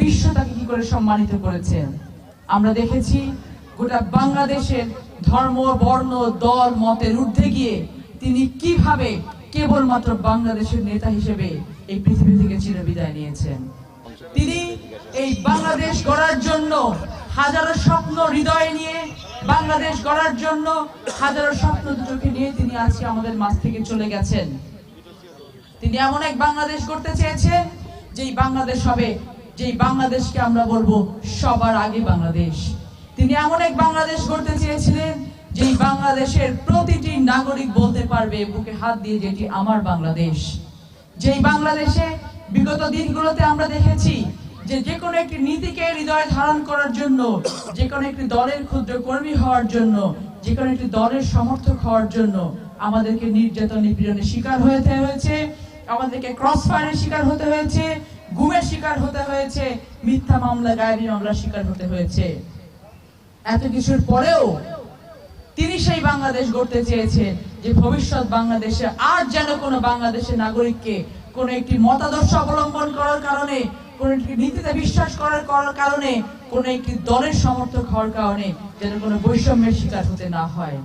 বিশ্ব তাকে কি করে সম্মানিত করেছে? আমরা দেখেছি গোটা বাংলাদেশের ধর্ম, বর্ণ, দল, মতের ঊর্ধ্বে গিয়ে তিনি কীভাবে কেবলমাত্র বাংলাদেশের নেতা হিসেবে এই পৃথিবী থেকে চিরবিদায় নিয়েছেন? তিনি এই বাংলাদেশ গড়ার জন্য হাজারো স্বপ্ন হৃদয়ে নিয়ে, বাংলাদেশ গড়ার জন্য হাজারো স্বপ্ন দুটোকে নিয়ে তিনি আজকে আমাদের মাঝ থেকে চলে গেছেন। তিনি এমন এক বাংলাদেশ করতে চেয়েছেন, যেই বাংলাদেশ হবে যেই বাংলাদেশকে আমরা বলব সবার আগে বাংলাদেশ। তিনি এমন এক বাংলাদেশ করতে চেয়েছিলেন, যেই বাংলাদেশের প্রতিটি নাগরিক বলতে পারবে বুকে হাত দিয়ে যেটি আমার বাংলাদেশ। যেই বাংলাদেশে বিগত দিনগুলোতে আমরা দেখেছি যে যে কোনো একটি নীতিকে হৃদয়ে ধারণ করার জন্য যে কোনো একটি দলের ক্ষুদ্র কর্মী হওয়ার জন্য যে কোনো একটি দলের সমর্থক হওয়ার জন্য আমাদেরকে নির্যাতন নিপীড়নের শিকার হতে হয়েছে, আমাদেরকে ক্রস ফায়ারের শিকার হতে হয়েছে গুমের শিকার হতে হয়েছে, মিথ্যা মামলা, গায়েবী মামলার শিকার হতে হয়েছে। এত কিছুর পরেও তিনি সেই বাংলাদেশ গড়তে চেয়েছেন যে ভবিষ্যৎ বাংলাদেশে আর যেন কোনো বাংলাদেশের নাগরিককে কোনো একটি মতাদর্শ অবলম্বন করার কারণে, কোন একটি নীতিতে বিশ্বাস করার করার কারণে, কোন একটি দলের সমর্থক হওয়ার কারণে যেন কোনো বৈষম্যের শিকার হতে না হয়।